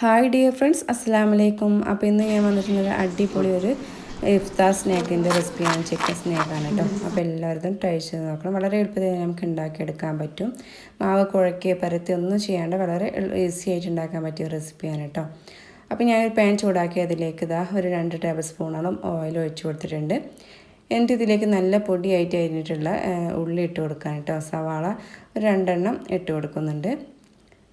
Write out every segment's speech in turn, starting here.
Hi dear friends അസ്സാം വലൈക്കും അപ്പോൾ ഇന്ന് ഞാൻ വന്നിട്ടുള്ളത് അടിപൊളി ഒരു ഇഫ്താർ സ്നാക്കിന്റെ റെസിപ്പിയാണ് ചിക്കൻ സ്നാക്കാണ് കേട്ടോ അപ്പോൾ എല്ലാവരും ട്രൈ ചെയ്ത് നോക്കണം. വളരെ എളുപ്പത്തിൽ നമുക്ക് ഉണ്ടാക്കിയെടുക്കാൻ പറ്റും. മാവ് കുഴക്കി പരത്തി ഒന്നും ചെയ്യാണ്ട് വളരെ ഈസി ആയിട്ട് ഉണ്ടാക്കാൻ പറ്റിയ റെസിപ്പിയാണ് കേട്ടോ അപ്പോൾ ഞാനൊരു പാൻ ചൂടാക്കി അതിലേക്ക് ഇതാ ഒരു രണ്ട് ടേബിൾ സ്പൂണോളം ഓയിൽ ഒഴിച്ചു കൊടുത്തിട്ടുണ്ട്. എന്നിട്ട് ഇതിലേക്ക് നല്ല പൊടിയായിട്ട് അരിഞ്ഞിട്ടുള്ള ഉള്ളി ഇട്ട് കൊടുക്കാൻ കേട്ടോ സവാള ഒരു രണ്ടെണ്ണം ഇട്ട് കൊടുക്കുന്നുണ്ട്.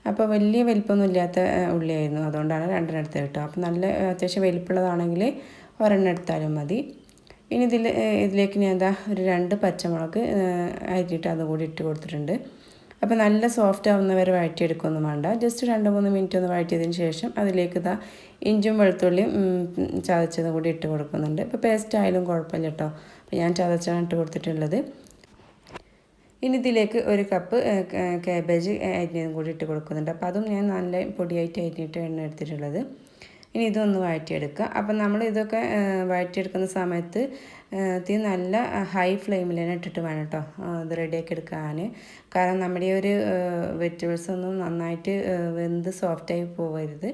അപ്പോൾ വലിയ വലിപ്പമൊന്നും ഇല്ലാത്ത ഉള്ളിയായിരുന്നു. അതുകൊണ്ടാണ് രണ്ടെണ്ണം എടുത്തത് കേട്ടോ. അപ്പോൾ നല്ല അത്യാവശ്യം വലിപ്പമുള്ളതാണെങ്കിൽ ഒരെണ്ണം എടുത്താലും മതി. ഇനി ഇതിൽ ഇതിലേക്ക് ഞാൻ എന്താ ഒരു രണ്ട് പച്ചമുളക് അരിഞ്ഞിട്ട് അതും കൂടി ഇട്ട് കൊടുത്തിട്ടുണ്ട്. അപ്പോൾ നല്ല സോഫ്റ്റ് ആവുന്നവരെ വഴറ്റിയെടുക്കൊന്നും വേണ്ട. ജസ്റ്റ് രണ്ട് മൂന്ന് മിനിറ്റ് ഒന്ന് വഴറ്റിയതിന് ശേഷം അതിലേക്ക് ഇതാ ഇഞ്ചും വെളുത്തുള്ളിയും ചതച്ചതും കൂടി ഇട്ട് കൊടുക്കുന്നുണ്ട്. ഇപ്പോൾ പേസ്റ്റ് ആയാലും കുഴപ്പമില്ല കേട്ടോ. അപ്പോൾ ഞാൻ ചതച്ചാണ് ഇട്ട് കൊടുത്തിട്ടുള്ളത്. ഇനി ഇതിലേക്ക് ഒരു കപ്പ് കാബേജ് അരിഞ്ഞതും കൂടി ഇട്ട് കൊടുക്കുന്നുണ്ട്. അപ്പോൾ അതും ഞാൻ നല്ല പൊടിയായിട്ട് അരിഞ്ഞിട്ട് എണ്ണ എടുത്തിട്ടുള്ളത്. ഇനി ഇതൊന്ന് വഴറ്റിയെടുക്കുക. അപ്പം നമ്മൾ ഇതൊക്കെ വഴറ്റിയെടുക്കുന്ന സമയത്ത് തീ നല്ല ഹൈ ഫ്ലെയിമിൽ തന്നെ ഇട്ടിട്ട് വേണം കേട്ടോ ഇത് റെഡിയാക്കി എടുക്കാൻ. കാരണം നമ്മുടെ ഒരു വെജിറ്റബിൾസ് ഒന്നും നന്നായിട്ട് വെന്ത് സോഫ്റ്റായി പോകരുത്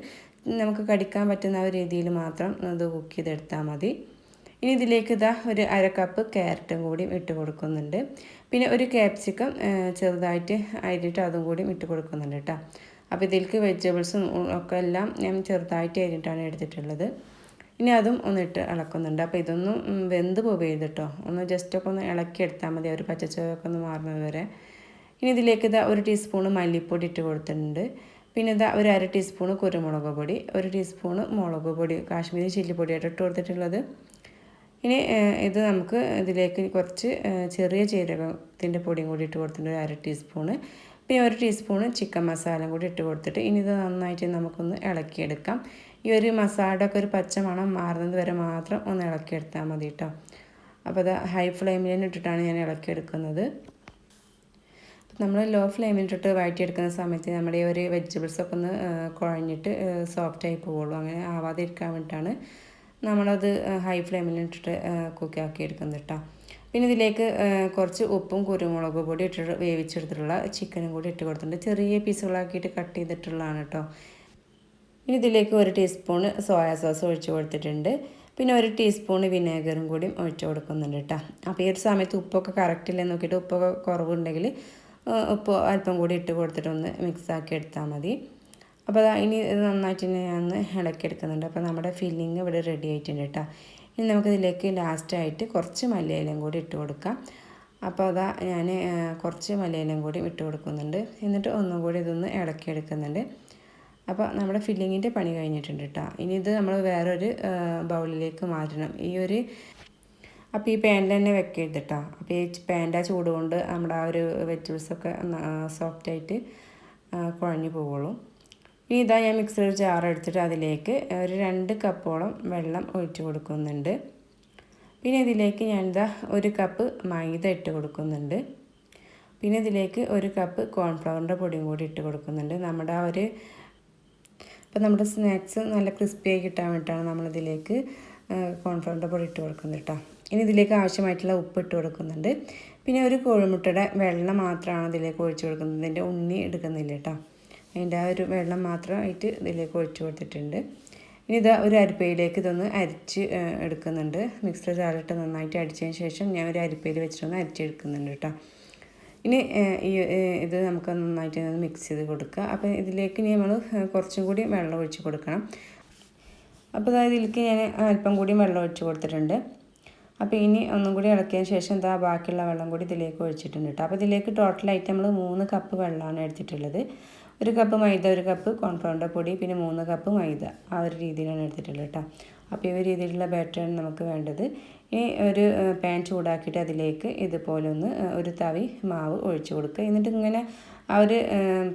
നമുക്ക് കടിക്കാൻ പറ്റുന്ന ഒരു രീതിയിൽ മാത്രം ഇത് കുക്ക് ചെയ്തെടുത്താൽ മതി. ഇനി ഇതിലേക്ക് ഇതാ ഒരു അര കപ്പ് ക്യാരറ്റും കൂടി ഇട്ട് കൊടുക്കുന്നുണ്ട്. പിന്നെ ഒരു ക്യാപ്സിക്കം ചെറുതായിട്ട് അരിഞ്ഞിട്ട് അതും കൂടി ഇട്ട് കൊടുക്കുന്നുണ്ട് കേട്ടോ അപ്പോൾ ഇതിലേക്ക് വെജിറ്റബിൾസും ഒക്കെ എല്ലാം ഞാൻ ചെറുതായിട്ട് അരിഞ്ഞിട്ടാണ് എടുത്തിട്ടുള്ളത്. ഇനി അതും ഒന്ന് ഇട്ട് ഇളക്കുന്നുണ്ട്. അപ്പോൾ ഇതൊന്നും വെന്ത് പോവുകയത് കേട്ടോ ഒന്ന് ജസ്റ്റ് ഒക്കെ ഒന്ന് ഇളക്കി എടുത്താൽ മതി. ഒരു പച്ചച്ചോവൊക്കെ ഒന്ന് മാറുന്നത് വരെ. ഇനി ഇതിലേക്ക് ഇതാ ഒരു ടീസ്പൂണ് മല്ലിപ്പൊടി ഇട്ട് കൊടുത്തിട്ടുണ്ട്. പിന്നെ ഇതാ ഒരു അര ടീസ്പൂണ് കുരുമുളക് പൊടി ഒരു ടീസ്പൂണ് മുളക് പൊടി കാശ്മീരി ചില്ലിപ്പൊടിയായിട്ട് ഇട്ട് കൊടുത്തിട്ടുള്ളത്. ഇനി ഇത് നമുക്ക് ഇതിലേക്ക് കുറച്ച് ചെറിയ ജീരകത്തിന്റെ പൊടിയും കൂടി ഇട്ട് കൊടുത്തിട്ടുണ്ട് ഒരു അര ടീസ്പൂണ്. പിന്നെ ഒരു ടീസ്പൂണ് ചിക്കൻ മസാല കൂടി ഇട്ട് കൊടുത്തിട്ട് ഇനി ഇത് നന്നായിട്ട് നമുക്കൊന്ന് ഇളക്കിയെടുക്കാം. ഈ ഒരു മസാലയുടെ ഒക്കെ ഒരു പച്ച മണം മാറുന്നത് വരെ മാത്രം ഒന്ന് ഇളക്കിയെടുത്താൽ മതി കേട്ടോ അപ്പോൾ അത് ഹൈ ഫ്ലെയിമിൽ തന്നെ ഇട്ടിട്ടാണ് ഞാൻ ഇളക്കിയെടുക്കുന്നത്. നമ്മൾ ലോ ഫ്ലെയിമിൽ ഇട്ടിട്ട് വഴറ്റിയെടുക്കുന്ന സമയത്ത് നമ്മുടെ ഒരു വെജിറ്റബിൾസൊക്കെ ഒന്ന് കുഴഞ്ഞിട്ട് സോഫ്റ്റായി പോവുള്ളൂ അങ്ങനെ ആവാതെ ഇരിക്കാൻ വേണ്ടിയിട്ടാണ്. നമ്മളത് ഹൈ ഫ്ലെയിമിൽ ഇട്ടിട്ട് കുക്കാക്കി എടുക്കുന്നത് കേട്ടോ പിന്നെ ഇതിലേക്ക് കുറച്ച് ഉപ്പും കുരുമുളക് പൊടി ഇട്ടിട്ട് വേവിച്ചെടുത്തിട്ടുള്ള ചിക്കനും കൂടി ഇട്ട് കൊടുത്തിട്ടുണ്ട്. ചെറിയ പീസുകളാക്കിയിട്ട് കട്ട് ചെയ്തിട്ടുള്ളതാണ് കേട്ടോ ഇനി ഇതിലേക്ക് ഒരു ടീസ്പൂൺ സോയാ സോസ് ഒഴിച്ച് കൊടുത്തിട്ടുണ്ട്. പിന്നെ ഒരു ടീസ്പൂൺ വിനേഗറും കൂടിയും ഒഴിച്ച് കൊടുക്കുന്നുണ്ട് കേട്ടോ അപ്പോൾ ഈ ഒരു സമയത്ത് ഉപ്പൊക്കെ കറക്റ്റ് ഇല്ലെന്ന് നോക്കിയിട്ട് ഉപ്പൊക്കെ കുറവുണ്ടെങ്കിൽ ഉപ്പ് അല്പം കൂടി ഇട്ട് കൊടുത്തിട്ടൊന്ന് മിക്സാക്കി എടുത്താൽ മതി. അപ്പോൾ ഇനി ഇത് നന്നായിട്ട് ഞാൻ ഒന്ന് ഇളക്കിയെടുക്കുന്നുണ്ട് അപ്പോൾ നമ്മുടെ ഫില്ലിങ് ഇവിടെ റെഡി ആയിട്ടുണ്ട് കേട്ടോ ഇനി നമുക്കിതിലേക്ക് ലാസ്റ്റായിട്ട് കുറച്ച് മല്ലയിലും കൂടി ഇട്ട് കൊടുക്കാം. അപ്പോൾ അതാ ഞാൻ കുറച്ച് മലയിലും കൂടി ഇട്ട് കൊടുക്കുന്നുണ്ട്. എന്നിട്ട് ഒന്നും കൂടി ഇതൊന്ന് ഇളക്കിയെടുക്കുന്നുണ്ട് അപ്പോൾ നമ്മുടെ ഫില്ലിങ്ങിന്റെ പണി കഴിഞ്ഞിട്ടുണ്ട് കേട്ടോ ഇനി ഇത് നമ്മൾ വേറൊരു ബൗളിലേക്ക് മാറ്റണം. ഈ ഒരു അപ്പോൾ ഈ പാനിൽ തന്നെ വെക്കരുത് കേട്ടോ അപ്പോൾ ഈ പാന്റെ ആ ചൂട് കൊണ്ട് നമ്മുടെ ആ ഒരു വെജിറ്റബിൾസൊക്കെ സോഫ്റ്റായിട്ട് കുഴഞ്ഞു പോവുള്ളൂ. ഇനി ഇതാ ഞാൻ മിക്സർ ജാർ എടുത്തിട്ട് അതിലേക്ക് ഒരു രണ്ട് കപ്പോളം വെള്ളം ഒഴിച്ച് കൊടുക്കുന്നുണ്ട്. പിന്നെ ഇതിലേക്ക് ഞാൻ ഇതാ ഒരു കപ്പ് മൈദ ഇട്ട് കൊടുക്കുന്നുണ്ട്. പിന്നെ ഇതിലേക്ക് ഒരു കപ്പ് കോൺഫ്ലവറിന്റെ പൊടിയും കൂടി ഇട്ട് കൊടുക്കുന്നുണ്ട്. നമ്മുടെ ആ ഒരു ഇപ്പം നമ്മുടെ സ്നാക്സ് നല്ല ക്രിസ്പിയായി കിട്ടാൻ വേണ്ടിയിട്ടാണ് നമ്മളിതിലേക്ക് കോൺഫ്ലവറിന്റെ പൊടി ഇട്ട് കൊടുക്കുന്നത് കേട്ടോ. ഇനി ഇതിലേക്ക് ആവശ്യമായിട്ടുള്ള ഉപ്പ് ഇട്ട് കൊടുക്കുന്നുണ്ട്. പിന്നെ ഒരു കോഴിമുട്ടയുടെ വെള്ളം മാത്രമാണ് ഇതിലേക്ക് ഒഴിച്ചു കൊടുക്കുന്നത്. ഇതിന്റെ ഉണ്ണി എടുക്കുന്നില്ല കേട്ടോ. അതിന്റെ ആ ഒരു വെള്ളം മാത്രമായിട്ട് ഇതിലേക്ക് ഒഴിച്ചു കൊടുത്തിട്ടുണ്ട്. ഇനി ഇത് ഒരു അരിപ്പയിലേക്ക് ഇതൊന്ന് അരിച്ച് എടുക്കുന്നുണ്ട്. മിക്സർ ജാറിട്ട് നന്നായിട്ട് അടിച്ചതിന് ശേഷം ഞാൻ ഒരു അരിപ്പയിൽ വെച്ചിട്ടൊന്ന് അരിച്ചെടുക്കുന്നുണ്ട് കേട്ടോ. ഇനി ഈ ഇത് നമുക്ക് നന്നായിട്ട് മിക്സ് ചെയ്ത് കൊടുക്കുക. അപ്പോൾ ഇതിലേക്ക് ഇനി നമ്മൾ കുറച്ചും കൂടി വെള്ളം ഒഴിച്ച് കൊടുക്കണം. അപ്പോൾ അതായത് ഇതിലേക്ക് ഞാൻ അല്പം കൂടി വെള്ളം ഒഴിച്ച് കൊടുത്തിട്ടുണ്ട്. അപ്പോൾ ഇനി ഒന്നും കൂടി ഇളക്കിയതിന് ശേഷം എന്താ ബാക്കിയുള്ള വെള്ളം കൂടി ഇതിലേക്ക് ഒഴിച്ചിട്ടുണ്ട് കേട്ടോ. അപ്പോൾ ഇതിലേക്ക് ടോട്ടലായിട്ട് നമ്മൾ മൂന്ന് കപ്പ് വെള്ളമാണ് എടുത്തിട്ടുള്ളത്. ഒരു കപ്പ് മൈദ ഒരു കപ്പ് കോൺഫ്ലവറിന്റെ പൊടി പിന്നെ മൂന്ന് കപ്പ് മൈദ. ആ ഒരു രീതിയിലാണ് എടുത്തിട്ടുള്ളത് കേട്ടോ അപ്പോൾ ഈ രീതിയിലുള്ള ബാറ്ററാണ് നമുക്ക് വേണ്ടത്. ഇനി ഒരു പാൻ ചൂടാക്കിയിട്ട് അതിലേക്ക് ഇതുപോലെ ഒന്ന് ഒരു തവി മാവ് ഒഴിച്ചു കൊടുക്കുക. എന്നിട്ട് ഇങ്ങനെ ആ ഒരു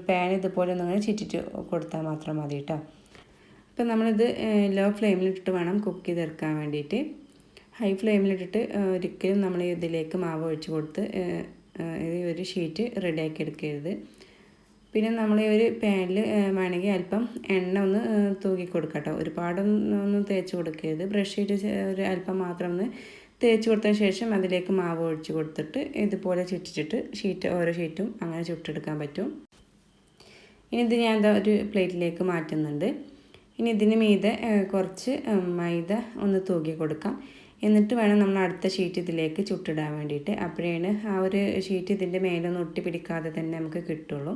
പാൻ ഇതുപോലെ ഒന്ന് ഇങ്ങനെ ചുറ്റിട്ട് കൊടുത്താൽ മാത്രം മതി കേട്ടോ അപ്പോൾ നമ്മളിത് ലോ ഫ്ലെയിമിലിട്ടിട്ട് വേണം കുക്ക് ചെയ്തെടുക്കാൻ വേണ്ടിയിട്ട് ഹൈ ഫ്ലെയിമിലിട്ടിട്ട് ഒരിക്കലും നമ്മൾ ഇതിലേക്ക് മാവ് ഒഴിച്ച് കൊടുത്ത് ഈ ഒരു ഷീറ്റ് റെഡിയാക്കി എടുക്കരുത്. പിന്നെ നമ്മൾ ഈ ഒരു പാനിൽ വേണമെങ്കിൽ അല്പം എണ്ണ ഒന്ന് തൂക്കി കൊടുക്കുക കേട്ടോ ഒരുപാടൊന്നും തേച്ച് കൊടുക്കരുത്. ബ്രഷ് ചെയ്ത് ഒരു അല്പം മാത്രം ഒന്ന് തേച്ച് കൊടുത്തതിന് ശേഷം അതിലേക്ക് മാവ് ഒഴിച്ച് കൊടുത്തിട്ട് ഇതുപോലെ ചുറ്റിച്ചിട്ട് ഷീറ്റ് ഓരോ ഷീറ്റും അങ്ങനെ ചുട്ടെടുക്കാൻ പറ്റും. ഇനി ഇത് ഞാൻ ഒരു പ്ലേറ്റിലേക്ക് മാറ്റുന്നുണ്ട്. ഇനി ഇതിന് മീതെ കുറച്ച് മൈദ ഒന്ന് തൂക്കി കൊടുക്കാം എന്നിട്ട് വേണം നമ്മൾ അടുത്ത ഷീറ്റ് ഇതിലേക്ക് ചുട്ടിടാൻ വേണ്ടിയിട്ട്. അപ്പോഴാണ് ആ ഒരു ഷീറ്റ് ഇതിന്റെ മേലൊന്നും ഒട്ടി പിടിക്കാതെ തന്നെ നമുക്ക് കിട്ടുള്ളൂ.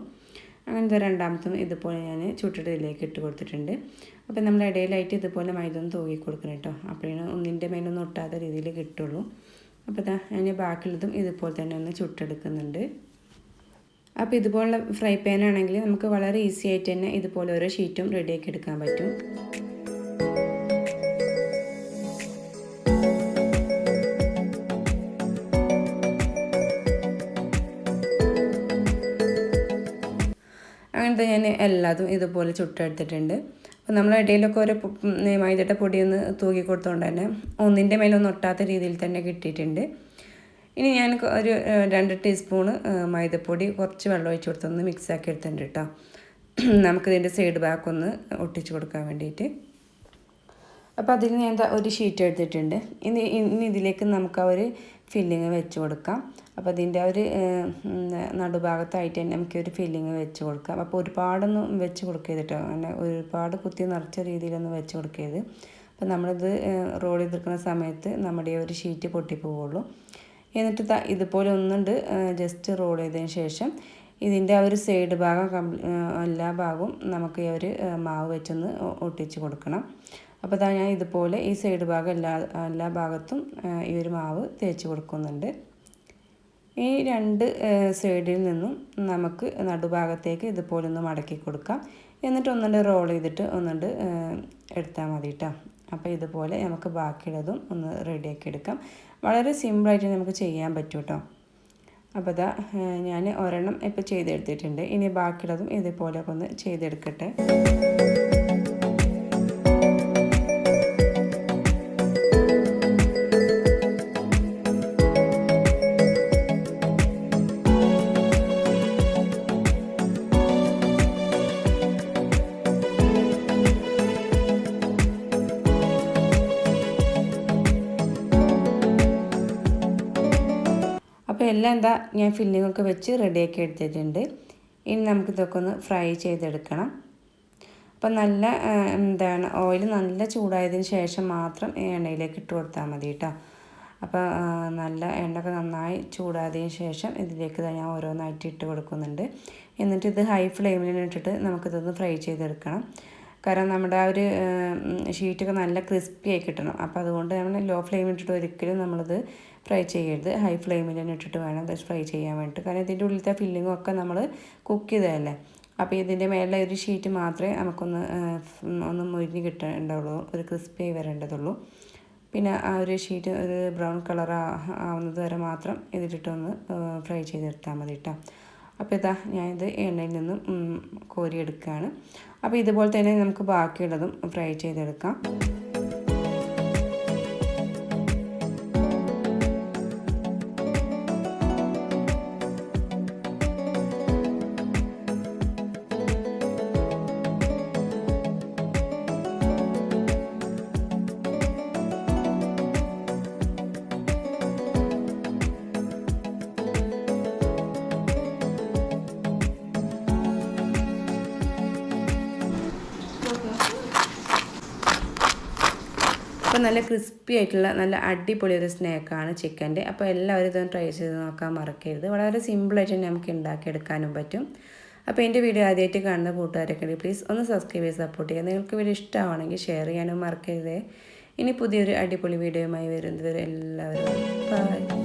അങ്ങനത്തെ രണ്ടാമത്തും ഇതുപോലെ ഞാൻ ചുട്ടിട്ട് ഇതിലേക്ക് ഇട്ട് കൊടുത്തിട്ടുണ്ട്. അപ്പോൾ നമ്മൾ ഇടയിലായിട്ട് ഇതുപോലെ മൈദ ഒന്ന് തൂക്കി കൊടുക്കണം കേട്ടോ. അപ്പോഴാണ് ഒന്നിന്റെ മേലൊന്നും ഒട്ടാത്ത രീതിയിൽ കിട്ടുള്ളൂ. അപ്പോൾ ഇതാ അതിന് ബാക്കിയുള്ളതും ഇതുപോലെ തന്നെ ഒന്ന് ചുട്ടെടുക്കുന്നുണ്ട്. അപ്പോൾ ഇതുപോലുള്ള ഫ്രൈ പാൻ ആണെങ്കിൽ നമുക്ക് വളരെ ഈസി ആയിട്ട് തന്നെ ഇതുപോലെ ഓരോ ഷീറ്റും റെഡിയാക്കി എടുക്കാൻ പറ്റും. ഞാൻ എല്ലാതും ഇതുപോലെ ചുട്ടെടുത്തിട്ടുണ്ട്. അപ്പോൾ നമ്മൾ ഇടയിലൊക്കെ ഒരു മൈദയുടെ പൊടി ഒന്ന് തൂക്കി കൊടുത്തുകൊണ്ട് തന്നെ ഒന്നിന്റെ മേലൊന്നും ഒട്ടാത്ത രീതിയിൽ തന്നെ കിട്ടിയിട്ടുണ്ട്. ഇനി ഞാൻ ഒരു രണ്ട് ടീസ്പൂണ് മൈദപ്പൊടി കുറച്ച് വെള്ളം ഒഴിച്ച് കൊടുത്തൊന്ന് മിക്സ് ആക്കി എടുത്തിട്ടുണ്ട് കേട്ടോ നമുക്കിതിന്റെ സൈഡ് ബാക്ക് ഒന്ന് ഒട്ടിച്ച് കൊടുക്കാൻ വേണ്ടിയിട്ട്. അപ്പോൾ അതിൽ ഞാൻ ഒരു ഷീറ്റ് എടുത്തിട്ടുണ്ട്. ഇനി ഇനി ഇതിലേക്ക് നമുക്ക് ആ ഒരു ഫില്ലിങ് വെച്ച് കൊടുക്കാം. അപ്പോൾ അതിന്റെ ഒരു നടുഭാഗത്തായിട്ട് തന്നെ നമുക്ക് ഒരു ഫില്ലിങ് വെച്ച് കൊടുക്കാം. അപ്പോൾ ഒരുപാടൊന്നും വെച്ച് കൊടുക്കരുത് അങ്ങനെ ഒരുപാട് കുത്തി നിറച്ച രീതിയിലൊന്നും വെച്ച് കൊടുക്കരുത്. അപ്പോൾ നമ്മളിത് റോഡ് ചെയ്തിരിക്കുന്ന സമയത്ത് നമ്മുടെ ഒരു ഷീറ്റ് പൊട്ടിപ്പോവുള്ളൂ എന്നിട്ട് ഇതുപോലെ ഒന്നുണ്ട് ജസ്റ്റ് റോൾ ചെയ്തതിന് ശേഷം ഇതിന്റെ ആ ഒരു സൈഡ് ഭാഗം എല്ലാ ഭാഗവും നമുക്ക് ഈ ഒരു മാവ് വെച്ചൊന്ന് ഒട്ടിച്ച് കൊടുക്കണം. അപ്പോൾ ഞാൻ ഇതുപോലെ ഈ സൈഡ് ഭാഗം എല്ലാ എല്ലാ ഭാഗത്തും ഈ ഒരു മാവ് തേച്ച് കൊടുക്കുന്നുണ്ട്. ഈ രണ്ട് സൈഡിൽ നിന്നും നമുക്ക് നടുഭാഗത്തേക്ക് ഇതുപോലെ ഒന്ന് മടക്കി കൊടുക്കാം. എന്നിട്ട് ഒന്നുണ്ട് റോൾ ചെയ്തിട്ട് ഒന്നുണ്ട് ഏഹ്, എടുത്താൽ മതി കേട്ടോ അപ്പോൾ ഇതുപോലെ നമുക്ക് ബാക്കിയുള്ളതും ഒന്ന് റെഡിയാക്കി എടുക്കാം. വളരെ സിമ്പിളായിട്ട് നമുക്ക് ചെയ്യാൻ പറ്റും കേട്ടോ അപ്പോൾ ഇതാ ഞാൻ ഒരെണ്ണം ഇപ്പോൾ ചെയ്തെടുത്തിട്ടുണ്ട്. ഇനി ബാക്കിയുള്ളതും ഇതുപോലെയൊക്കെ ഒന്ന് ചെയ്തെടുക്കട്ടെ. എല്ലാം എന്താ ഞാൻ ഫില്ലിങ്ങൊക്കെ വെച്ച് റെഡിയാക്കി എടുത്തിട്ടുണ്ട്. ഇനി നമുക്കിതൊക്കെ ഒന്ന് ഫ്രൈ ചെയ്തെടുക്കണം. അപ്പം നല്ല എന്താണ് ഓയിൽ നല്ല ചൂടായതിന് ശേഷം മാത്രം എണ്ണയിലേക്ക് ഇട്ട് കൊടുത്താൽ മതി കേട്ടോ. അപ്പോൾ നല്ല എണ്ണയൊക്കെ നന്നായി ചൂടായതിന് ശേഷം ഇതിലേക്ക് ഞാൻ ഓരോന്നായിട്ട് ഇട്ട് കൊടുക്കുന്നുണ്ട്. എന്നിട്ട് ഇത് ഹൈ ഫ്ലെയിമിൽ ഇട്ടിട്ട് നമുക്കിതൊന്ന് ഫ്രൈ ചെയ്തെടുക്കണം. കാരണം നമ്മുടെ ആ ഒരു ഷീറ്റൊക്കെ നല്ല ക്രിസ്പി ആയി കിട്ടണം. അപ്പോൾ അതുകൊണ്ട് നമ്മൾ ലോ ഫ്ലെയിമിൽ ഇട്ടിട്ട് ഒരിക്കലും നമ്മളിത് ഫ്രൈ ചെയ്യരുത്. ഹൈ ഫ്ലെയിമിൽ തന്നെ ഇട്ടിട്ട് വേണം ഇത് ഫ്രൈ ചെയ്യാൻ വേണ്ടിയിട്ട് കാരണം ഇതിന്റെ ഉള്ളിലത്തെ ഫില്ലിങ്ങും ഒക്കെ നമ്മൾ കുക്ക് ചെയ്തതല്ലേ? അപ്പോൾ ഇതിന്റെ മേലെ ഒരു ഷീറ്റ് മാത്രമേ നമുക്കൊന്ന് ഒന്ന് മുരിഞ്ഞ് കിട്ടേണ്ടുള്ളൂ ഒരു ക്രിസ്പി ആയി വരേണ്ടതുള്ളൂ. പിന്നെ ആ ഒരു ഷീറ്റ് ഒരു ബ്രൗൺ കളർ ആവുന്നത് വരെ മാത്രം ഇതിട്ടിട്ടൊന്ന് ഫ്രൈ ചെയ്തെടുത്താൽ മതി കേട്ടോ അപ്പോൾ ഇതാ ഞാനിത് എണ്ണയിൽ നിന്നും കോരിയെടുക്കുകയാണ്. അപ്പോൾ ഇതുപോലെ തന്നെ നമുക്ക് ബാക്കിയുള്ളതും ഫ്രൈ ചെയ്തെടുക്കാം. അപ്പോൾ നല്ല ക്രിസ്പി ആയിട്ടുള്ള നല്ല അടിപൊളി ഒരു സ്നാക്കാണ് ചിക്കന്റെ അപ്പോൾ എല്ലാവരും ഇതൊന്ന് ട്രൈ ചെയ്ത് നോക്കാൻ മറക്കരുത്. വളരെ സിമ്പിളായിട്ട് നമുക്ക് ഉണ്ടാക്കിയെടുക്കാനും പറ്റും. അപ്പോൾ എന്റെ വീഡിയോ ആദ്യമായിട്ട് കാണുന്ന കൂട്ടുകാരൊക്കെ പ്ലീസ് ഒന്ന് സബ്സ്ക്രൈബ് ചെയ്ത് സപ്പോർട്ട് ചെയ്യുക. നിങ്ങൾക്ക് വീഡിയോ ഇഷ്ടമാണെങ്കിൽ ഷെയർ ചെയ്യാനും മറക്കരുത്. ഇനി പുതിയൊരു അടിപൊളി വീഡിയോയുമായി വരുന്നത് വരെ എല്ലാവരും ബൈ